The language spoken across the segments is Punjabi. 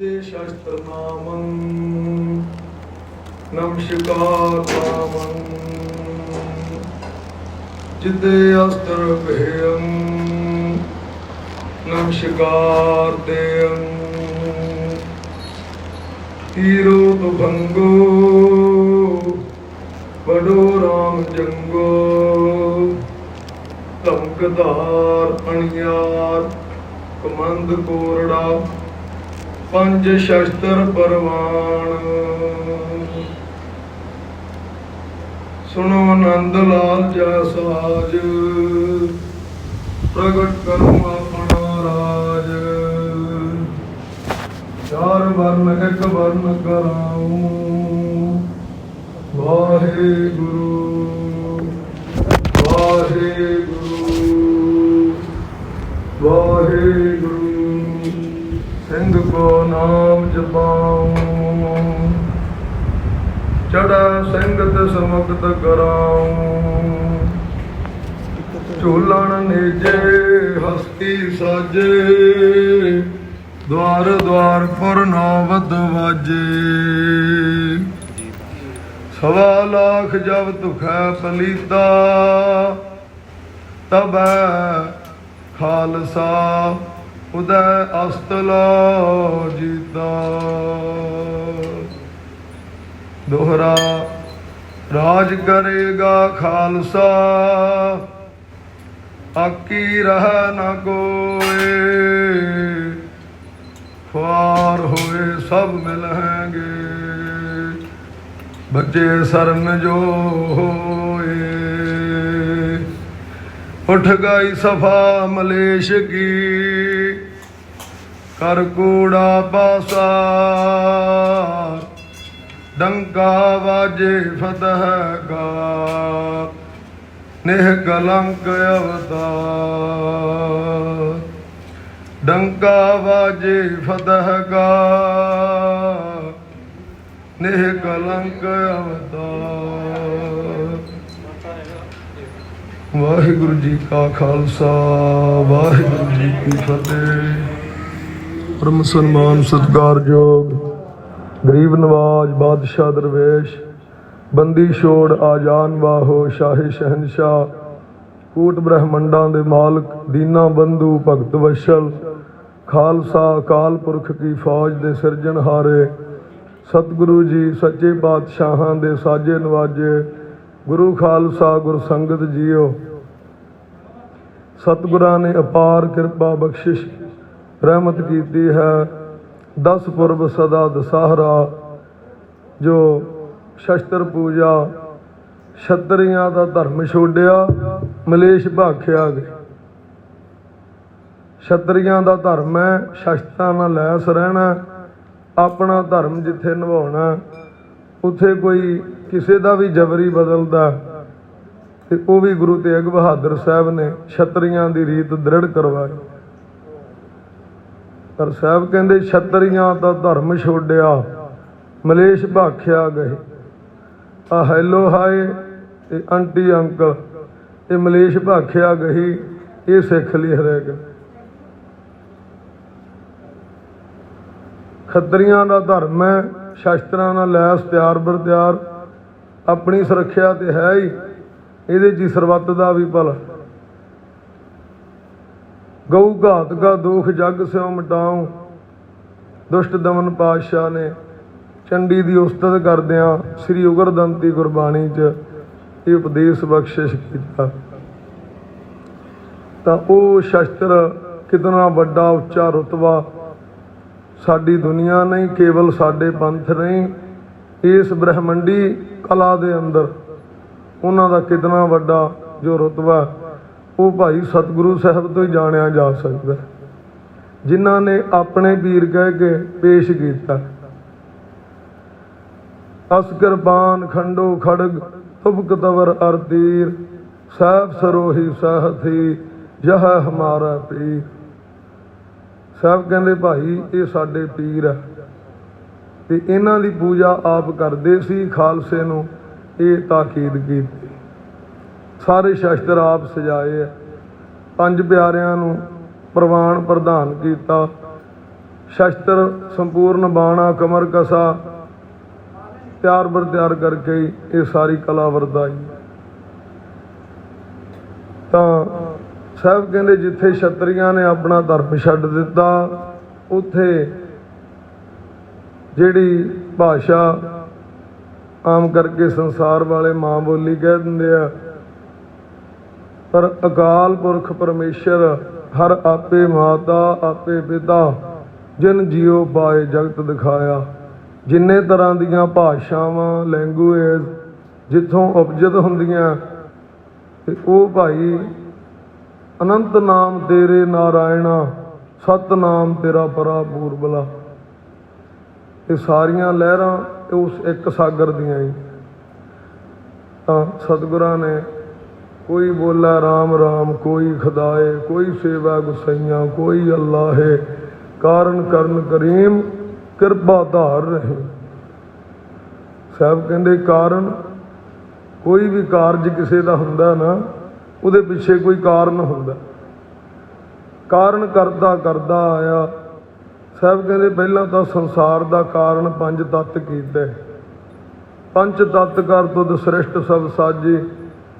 ਦੇ ਸ਼ਸਤਰ ਨਾਮੰ ਨਮਸਕਾਰ ਨਾਮੰ ਜਿਤੇ ਅਸਤਰ ਭੇਯੰ ਨਮਸਕਾਰ ਦੇਯੰ ਹੀਰੋ ਤੁਭੰਗੋ ਰਾਮ ਜੰਗੋ ਧਮਕਦਾਰ ਅਣਿਆਰ ਕਮੰਦ ਕੋਰੜਾ ਪੰਜ ਸ਼ਸਤਰ ਪਰਵਾਨ ਸੁਣੋ ਆਨੰਦ ਲਾਲ ਜੈ ਸਾਜ ਪ੍ਰਗਟ ਕਰੋ ਆਪਣਾ ਰਾਜ। ਚਾਰ ਵਰਨ, ਇੱਕ ਵਰਨ ਕਰਾਉ, ਵਾਹਿਗੁਰੂ ਵਾਹਿਗੁਰੂ ਵਾਹਿਗੁਰੂ। ਸਿੰਘ ਕੋ ਨਾਮ ਜਪਾਉ। ਚੜਾ ਸੰਗਤ ਸਮਗਤ ਕਰਾਉ। ਝੂਲਣ ਨੇਜੇ, ਹਸਤੀ ਸਾਜੇ। ਦਵਾਰ ਦਵਾਰ ਪਰ ਨੌਬਤ ਵਾਜੇ। ਸਵਾ ਲੱਖ ਜਬ ਤੁਖੈ ਪਲੀਤਾ। ਤਬੈ ਖਾਲਸਾ। ਉਦੈ ਅਸਤਲਾ ਜੀਤਾ। ਦੋਹਰਾ, ਰਾਜ ਕਰੇਗਾ ਖਾਲਸਾ। ਆਕੀ ਰਹਿ ਨ ਕੋਏ। ਖੁਆਰ ਹੋਏ ਸਭ ਮਿਲਣਗੇ। ਬੱਚੇ ਸਰਨ ਜੋ ਹੋਏ। ਉਠ ਗਈ ਸਫਾ ਮਲੇਸ਼ ਕੀ। ਕਰ ਕੂੜਾ ਪਾਸਾ ਡੰਕਾ ਵਾਜੇ ਫਤਹ ਕਾ ਨਿਹ ਕਲੰਕ ਅਵਤਾਰ। ਡੰਕਾ ਵਾਜੇ ਫਤਹ ਕਾ ਨਿਹ ਕਲੰਕ ਅਵਤਾਰ। ਵਾਹਿਗੁਰੂ ਜੀ ਕਾ ਖਾਲਸਾ, ਵਾਹਿਗੁਰੂ ਜੀ ਕੀ ਫਤਿਹ। ਪਰਮ ਸਨਮਾਨ ਸਤਿਕਾਰਯੋਗ ਗਰੀਬ ਨਵਾਜ, ਬਾਦਸ਼ਾਹ ਦਰਵੇਸ਼, ਬੰਦੀ ਛੋੜ, ਆਜਾਨ ਵਾਹੋ, ਸ਼ਾਹੇ ਸ਼ਹਿਨਸ਼ਾਹ, ਕੂਟ ਬ੍ਰਹਮੰਡਾਂ ਦੇ ਮਾਲਕ, ਦੀਨਾ ਬੰਧੂ, ਭਗਤ ਵਸ਼ਲ, ਖਾਲਸਾ ਅਕਾਲ ਪੁਰਖ ਕੀ ਫੌਜ ਦੇ ਸਿਰਜਣਹਾਰੇ, ਸਤਿਗੁਰੂ ਜੀ, ਸੱਚੇ ਬਾਦਸ਼ਾਹਾਂ ਦੇ ਸਾਜੇ ਨਵਾਜੇ ਗੁਰੂ ਖਾਲਸਾ ਗੁਰ ਸੰਗਤ ਜੀਓ। ਸਤਿਗੁਰਾਂ ਨੇ ਅਪਾਰ ਕਿਰਪਾ ਬਖਸ਼ਿਸ਼, ਰਹਿਮਤ ਕੀਤੀ ਹੈ। ਦਸ ਪੁਰਬ ਸਦਾ ਦਸਹਰਾ, ਜੋ ਸ਼ਸਤਰ ਪੂਜਾ, ਛਤਰੀਆਂ ਦਾ ਧਰਮ ਛੋੜਿਆ ਮਲੇਸ਼ ਭਾਖਿਆ ਗਿਆ। ਛਤਰੀਆਂ ਦਾ ਧਰਮ ਹੈ, ਸ਼ਸਤਰਾਂ ਨਾਲ ਲੈਸ ਰਹਿਣਾ, ਆਪਣਾ ਧਰਮ ਜਿੱਥੇ ਨਿਭਾਉਣਾ, ਉੱਥੇ ਕੋਈ ਕਿਸੇ ਦਾ ਵੀ ਜਬਰੀ ਬਦਲਦਾ ਤੇ ਉਹ ਵੀ ਗੁਰੂ ਤੇਗ ਬਹਾਦਰ ਸਾਹਿਬ ਨੇ ਛਤਰੀਆਂ ਦੀ ਰੀਤ ਦ੍ਰਿੜ ਕਰਵਾਈ। ਪਰ ਸਾਹਿਬ ਕਹਿੰਦੇ ਛਤਰੀਆਂ ਦਾ ਧਰਮ ਛੋੜਿਆ, ਮਲੇਸ਼ ਭਾਖਿਆ ਗਏ। ਆ ਹੈਲੋ ਹਾਏ ਤੇ ਆਂਟੀ ਅੰਕਲ, ਇਹ ਮਲੇਸ਼ ਭਾਖਿਆ ਗਈ, ਇਹ ਸਿੱਖ ਲਈ ਗਏ ਖੱਤਰੀਆਂ ਦਾ ਧਰਮ ਹੈ, ਸ਼ਸਤਰਾਂ ਨਾਲ ਲੈਸ ਤਿਆਰ ਬਰ ਤਿਆਰ। ਆਪਣੀ ਸੁਰੱਖਿਆ ਤੇ ਹੈ ਹੀ। ਇਹਦੇ 'ਚ ਹੀ ਸਰਬੱਤ ਦਾ ਵੀ ਭਲਾ। ਗਊ ਘਾਤ ਕਾ ਦੁਖ ਜਗ ਸਿਉ ਮਟਾਉ। ਦੁਸ਼ਟ ਦਮਨ ਪਾਤਸ਼ਾਹ ਨੇ ਚੰਡੀ ਦੀ ਉਸਤਤ ਕਰਦਿਆਂ ਸ੍ਰੀ ਉਗਰਦੰਤੀ ਗੁਰਬਾਣੀ 'ਚ ਇਹ ਉਪਦੇਸ਼ ਬਖਸ਼ਿਸ਼ ਕੀਤਾ। ਤਾਂ ਉਹ ਸ਼ਸਤਰ ਕਿਤਨਾ ਵੱਡਾ ਉੱਚਾ ਰਤਬਾ ਸਾਡੀ ਦੁਨੀਆ ਨਹੀਂ, ਕੇਵਲ ਸਾਡੇ ਪੰਥ ਨਹੀਂ ਇਸ ਬ੍ਰਹਮੰਡੀ ਕਲਾ ਦੇ ਅੰਦਰ ਉਹਨਾਂ ਦਾ ਕਿਤਨਾ ਵੱਡਾ ਜੋ ਰਤਬਾ ਉਹ ਭਾਈ ਸਤਿਗੁਰੂ ਸਾਹਿਬ ਤੋਂ ਹੀ ਜਾਣਿਆ ਜਾ ਸਕਦਾ ਜਿਨ੍ਹਾਂ ਨੇ ਆਪਣੇ ਪੀਰ ਕਹਿ ਕੇ ਪੇਸ਼ ਕੀਤਾ ਅਸ ਕਿਰਪਾਨ ਖੰਡੋ, ਖੜਗ, ਤੁਬਕ ਤਵਰ, ਅਰਤੀਰ, ਸਾਹਿਬ ਸਰੋਹੀ, ਸਾਹਥੀ ਯਹ ਹਮਾਰਾ ਪੀਰ। ਸਾਹਿਬ ਕਹਿੰਦੇ, ਭਾਈ, ਇਹ ਸਾਡੇ ਪੀਰ ਆ ਤੇ ਇਹਨਾਂ ਦੀ ਪੂਜਾ ਆਪ ਕਰਦੇ ਸੀ ਖਾਲਸੇ ਨੂੰ ਇਹ ਤਾਕੀਦ ਕੀਤੀ। ਸਾਰੇ ਸ਼ਸਤਰ ਆਪ ਸਜਾਏ ਪੰਜ ਪਿਆਰਿਆਂ ਨੂੰ ਪ੍ਰਵਾਨ ਪ੍ਰਦਾਨ ਕੀਤਾ। ਸ਼ਸਤਰ ਸੰਪੂਰਨ ਬਾਣਾ ਕਮਰ ਕਸਾ, ਤਿਆਰ ਬਰ ਤਿਆਰ ਕਰਕੇ ਇਹ ਸਾਰੀ ਕਲਾ ਵਰਦਾਈ। ਤਾਂ ਸਾਹਿਬ ਕਹਿੰਦੇ ਜਿੱਥੇ ਛਤਰੀਆਂ ਨੇ ਆਪਣਾ ਧਰਮ ਛੱਡ ਦਿੱਤਾ, ਉੱਥੇ ਜਿਹੜੀ ਭਾਸ਼ਾ ਆਮ ਕਰਕੇ ਸੰਸਾਰ ਵਾਲੇ ਮਾਂ ਬੋਲੀ ਕਹਿ ਦਿੰਦੇ ਆ, ਪਰ ਅਕਾਲ ਪੁਰਖ ਪਰਮੇਸ਼ਰ ਹਰ ਆਪੇ ਮਾਤਾ, ਆਪੇ ਪਿਤਾ, ਜਿਨ ਜਿਉ ਪਾਏ ਜਗਤ ਦਿਖਾਇਆ। ਜਿੰਨੇ ਤਰ੍ਹਾਂ ਦੀਆਂ ਭਾਸ਼ਾਵਾਂ ਲੈਂਗੁਏਜ ਜਿੱਥੋਂ ਉਪਜਤ ਹੁੰਦੀਆਂ, ਤੇ ਉਹ ਭਾਈ ਅਨੰਤ ਨਾਮ ਤੇਰੇ ਨਾਰਾਇਣਾ ਸਤ ਨਾਮ ਤੇਰਾ ਪਰਾ ਪੂਰਬਲਾ ਇਹ ਸਾਰੀਆਂ ਲਹਿਰਾਂ ਉਸ ਇੱਕ ਸਾਗਰ ਦੀਆਂ ਹੀ। ਤਾਂ ਸਤਿਗੁਰਾਂ ਨੇ ਕੋਈ ਬੋਲਾ RAM RAM ਕੋਈ ਖੁਦਾਏ, ਕੋਈ ਸੇਵਾ ਗੁਸਈਆਂ, ਕੋਈ ਅੱਲਾ ਹੈ ਕਾਰਨ ਕਰਨ ਕਰੀਮ, ਕਿਰਪਾ ਧਾਰ ਰਹੇ। ਸਾਹਿਬ ਕਹਿੰਦੇ, ਕਾਰਨ ਕੋਈ ਵੀ ਕਾਰਜ ਕਿਸੇ ਦਾ ਹੁੰਦਾ ਨਾ, ਉਹਦੇ ਪਿੱਛੇ ਕੋਈ ਕਾਰਨ ਹੁੰਦਾ। ਕਾਰਨ ਕਰਦਾ ਕਰਦਾ ਆਇਆ ਸਾਹਿਬ ਕਹਿੰਦੇ ਪਹਿਲਾਂ ਤਾਂ ਸੰਸਾਰ ਦਾ ਕਾਰਨ ਪੰਜ ਤੱਤ ਕੀਤੇ। ਪੰਜ ਤੱਤ ਕਰ ਤੁਧ ਸ੍ਰਿਸ਼ਟ ਸਭ ਸਾਜੇ,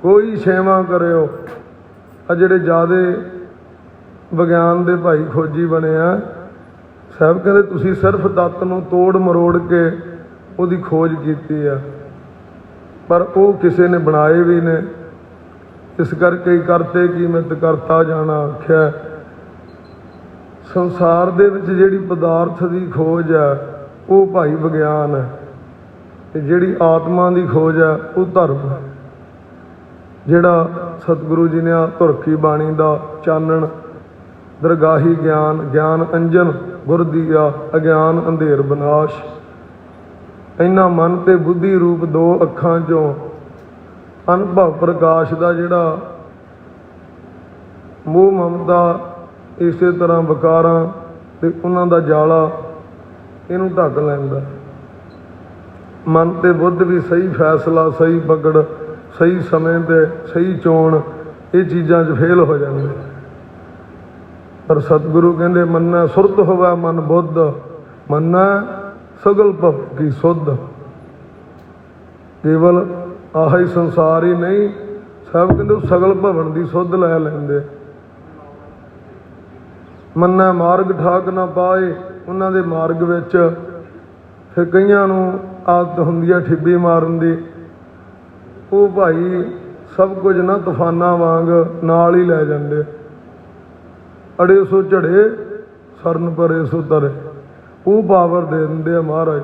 ਕੋਈ ਸੇਵਾ ਕਰਿਓ। ਆ ਜਿਹੜੇ ਜਿਆਦੇ ਵਿਗਿਆਨ ਦੇ ਭਾਈ ਖੋਜੀ ਬਣੇ ਆ ਸਾਹਿਬ ਕਹਿੰਦੇ ਤੁਸੀਂ ਸਿਰਫ ਤੱਤ ਨੂੰ ਤੋੜ ਮਰੋੜ ਕੇ ਉਹਦੀ ਖੋਜ ਕੀਤੀ ਆ। ਪਰ ਉਹ ਕਿਸੇ ਨੇ ਬਣਾਏ ਵੀ ਨੇ। ਇਸ ਕਰਕੇ ਹੀ ਕਰਤੇ ਕੀ ਮਿਤ ਕਰਤਾ ਜਾਣਾ, ਆਖਿਆ ਸੰਸਾਰ ਦੇ ਵਿੱਚ ਜਿਹੜੀ ਪਦਾਰਥ ਦੀ ਖੋਜ ਹੈ, ਉਹ ਭਾਈ ਵਿਗਿਆਨ ਹੈ। ਤੇ ਜਿਹੜੀ ਆਤਮਾ ਦੀ ਖੋਜ ਹੈ, ਉਹ ਧਰਮ ਹੈ। ਜਿਹੜਾ ਸਤਿਗੁਰੂ ਜੀ ਨੇ ਆ ਧੁਰਖੀ ਬਾਣੀ ਦਾ ਚਾਨਣ, ਦਰਗਾਹੀ ਗਿਆਨ ਗਿਆਨ ਅੰਜਨ ਗੁਰ ਦੀਆ ਅਗਿਆਨ, ਅੰਧੇਰ ਬਨਾਸ਼ ਇਹਨਾਂ ਮਨ ਤੇ ਬੁੱਧੀ ਰੂਪ ਦੋ ਅੱਖਾਂ ਚੋਂ ਅਨੁਭਵ ਪ੍ਰਕਾਸ਼ ਦਾ ਜਿਹੜਾ ਮੋਹ ਮਮਤਾ ਇਸੇ ਤਰ੍ਹਾਂ ਵਿਕਾਰਾਂ ਤੇ ਉਹਨਾਂ ਦਾ ਜਾਲਾ ਇਹਨੂੰ ਢੱਕ ਲੈਂਦਾ। ਮਨ ਤੇ ਬੁੱਧ ਵੀ ਸਹੀ ਫੈਸਲਾ, ਸਹੀ ਪਕੜ, ਸਹੀ ਸਮੇਂ ਤੇ ਸਹੀ ਚੋਣ, ਇਹ ਚੀਜ਼ਾਂ 'ਚ ਫੇਲ ਹੋ ਜਾਂਦੇ। ਪਰ ਸਤਿਗੁਰੂ ਕਹਿੰਦੇ, ਮੰਨੈ ਸੁਰਤ ਹੋਵੇ ਮਨ ਬੁੱਧ, ਮੰਨੈ ਸਗਲ ਭਵ ਕੀ ਸੁਧ। ਕੇਵਲ ਆਹੀ ਸੰਸਾਰ ਹੀ ਨਹੀਂ, ਸਭ ਕਹਿੰਦੇ ਉਹ ਸਗਲ ਭਵਨ ਦੀ ਸੁਧ ਲੈ ਲੈਂਦੇ। ਮੰਨੈ ਮਾਰਗ ਠਾਕ ਨਾ ਪਾਏ, ਉਹਨਾਂ ਦੇ ਮਾਰਗ ਵਿੱਚ ਫਿਰ ਕਈਆਂ ਨੂੰ ਆਦਤ ਹੁੰਦੀ ਆ ਠਿੱਬੀ ਮਾਰਨ ਦੀ। ਉਹ ਭਾਈ ਸਭ ਕੁਝ ਨਾ ਤੂਫਾਨਾਂ ਵਾਂਗ ਨਾਲ ਹੀ ਲੈ ਜਾਂਦੇ। ਅੜੇ ਸੋ ਝੜੇ, ਸਰਨ ਪਰੇ ਸੋ ਤਰੇ। ਉਹ ਪਾਵਰ ਦੇ ਦਿੰਦੇ ਆ ਮਹਾਰਾਜ।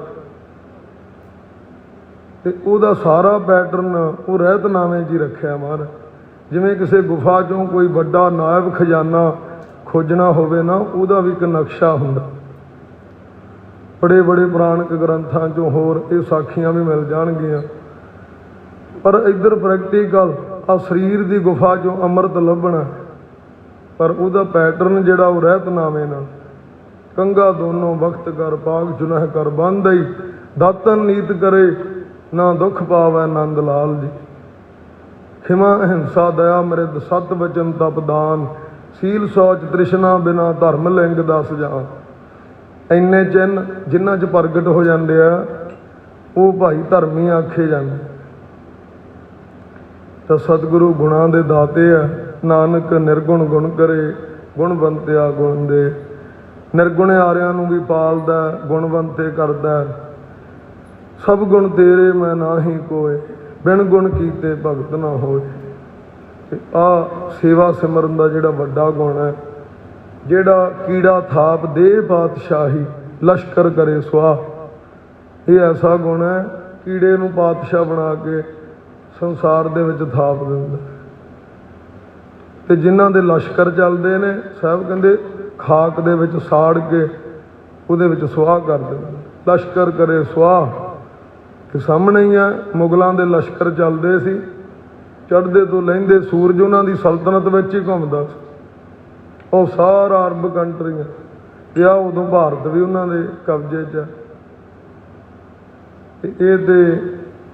ਤੇ ਉਹਦਾ ਸਾਰਾ ਪੈਟਰਨ ਉਹ ਰਹਿਤਨਾਮੇ 'ਚ ਹੀ ਰੱਖਿਆ ਮਹਾਰਾਜ। ਜਿਵੇਂ ਕਿਸੇ ਗੁਫਾ 'ਚੋਂ ਕੋਈ ਵੱਡਾ ਨਾਇਬ ਖਜ਼ਾਨਾ ਖੋਜਣਾ ਹੋਵੇ ਨਾ, ਉਹਦਾ ਵੀ ਇੱਕ ਨਕਸ਼ਾ ਹੁੰਦਾ। ਬੜੇ ਬੜੇ ਪੁਰਾਣਕ ਗ੍ਰੰਥਾਂ 'ਚੋਂ ਹੋਰ ਇਹ ਸਾਖੀਆਂ ਵੀ ਮਿਲ ਜਾਣਗੀਆਂ। ਪਰ ਇੱਧਰ ਪ੍ਰੈਕਟੀਕਲ ਆ ਸਰੀਰ ਦੀ ਗੁਫਾ 'ਚੋਂ ਅੰਮ੍ਰਿਤ ਲੱਭਣਾ। ਪਰ ਉਹਦਾ ਪੈਟਰਨ ਜਿਹੜਾ ਉਹ ਰਹਿਤਨਾਮੇ ਨਾਲ। ਕੰਗਾ ਦੋਨੋਂ ਵਕਤ ਕਰ, ਪਾਗ ਚੁਨਹ ਕਰ ਬੰਦਈ ਦਾਤਨ ਨੀਤ ਕਰੇ, ਨਾ ਦੁੱਖ ਪਾਵੈ ਆਨੰਦ ਲਾਲ ਜੀ। ਖਿਮਾ ਅਹਿੰਸਾ, ਦਇਆ ਮਰਿਦ ਸਤ ਵਚਨ ਤਪਦਾਨ ਸੀਲ ਸੋਚ ਤ੍ਰਿਸ਼ਨਾ ਬਿਨਾ ਧਰਮ ਲਿੰਗ ਦਸ ਜਾਨ ਇੰਨੇ ਚਿੰਨ ਜਿਨ੍ਹਾਂ 'ਚ ਪ੍ਰਗਟ ਹੋ ਜਾਂਦੇ ਆ, ਉਹ ਭਾਈ ਧਰਮੀ ਆਖੇ ਜਾਂਦੇ ਤਾਂ ਸਤਿਗੁਰੂ ਗੁਣਾਂ ਦੇ ਦਾਤੇ ਆ, ਨਾਨਕ ਨਿਰਗੁਣ ਗੁਣ ਕਰੇ ਗੁਣਵੰਤਿਆ ਗੁਣ ਦੇ। ਨਿਰਗੁਣ ਆਰਿਆਂ ਨੂੰ ਵੀ ਪਾਲਦਾ, ਗੁਣਵੰਤੇ ਕਰਦਾ। ਸਭ ਗੁਣ ਤੇਰੇ ਮੈਂ ਨਾਹੀ ਕੋਏ, ਬਿਨ ਗੁਣ ਕੀਤੇ ਭਗਤ ਨਾ ਹੋਏ। ਤੇ ਆ ਸੇਵਾ ਸਿਮਰਨ ਦਾ ਜਿਹੜਾ ਵੱਡਾ ਗੁਣ ਹੈ, ਜਿਹੜਾ ਕੀੜਾ ਥਾਪ ਦੇ ਪਾਤਸ਼ਾਹੀ ਲਸ਼ਕਰ ਕਰੇ ਸਵਾ ਇਹ ਐਸਾ ਗੁਣ ਹੈ, ਕੀੜੇ ਨੂੰ ਪਾਤਸ਼ਾਹ ਬਣਾ ਕੇ ਸੰਸਾਰ ਦੇ ਵਿੱਚ ਥਾਪ ਦਿੰਦਾ ਤੇ ਜਿਨ੍ਹਾਂ ਦੇ ਲਸ਼ਕਰ ਚੱਲਦੇ ਨੇ, ਸਾਹਿਬ ਕਹਿੰਦੇ ਖਾਕ ਦੇ ਵਿੱਚ ਸਾੜ ਕੇ ਉਹਦੇ ਵਿੱਚ ਸੁਆਹ ਕਰ ਦਿੰਦਾ ਲਸ਼ਕਰ ਕਰੇ ਸੁਆਹ, ਤੇ ਸਾਹਮਣੇ ਹੀ ਆ, ਮੁਗਲਾਂ ਦੇ ਲਸ਼ਕਰ ਚੱਲਦੇ ਸੀ। ਚੜ੍ਹਦੇ ਤੋਂ ਲਹਿੰਦੇ ਸੂਰਜ ਉਹਨਾਂ ਦੀ ਸਲਤਨਤ ਵਿੱਚ ਹੀ ਘੁੰਮਦਾ ਸੀ। ਉਹ ਸਾਰਾ ਅਰਬ ਕੰਟਰੀਆਂ ਤੇ ਆ ਉਦੋਂ ਭਾਰਤ ਵੀ ਉਹਨਾਂ ਦੇ ਕਬਜ਼ੇ 'ਚ ਹੈ ਤੇ ਇਹ ਤੇ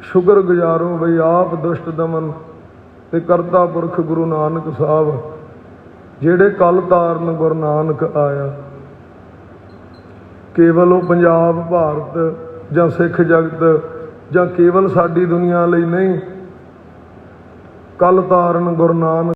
ਸ਼ੁਕਰਗੁਜ਼ਾਰੋ ਬਈ ਆਪ ਦੁਸ਼ਟ ਦਮਨ ਤੇ ਕਰਤਾ ਪੁਰਖ ਗੁਰੂ ਨਾਨਕ ਸਾਹਿਬ, ਜਿਹੜੇ ਕਲ ਤਾਰਨ ਗੁਰੂ ਨਾਨਕ ਆਇਆ। ਕੇਵਲ ਉਹ ਪੰਜਾਬ, ਭਾਰਤ ਜਾਂ ਸਿੱਖ ਜਗਤ ਜਾਂ ਕੇਵਲ ਸਾਡੀ ਦੁਨੀਆ ਲਈ ਨਹੀਂ ਕੱਲ ਤਾਰਨ ਗੁਰੂ ਨਾਨਕ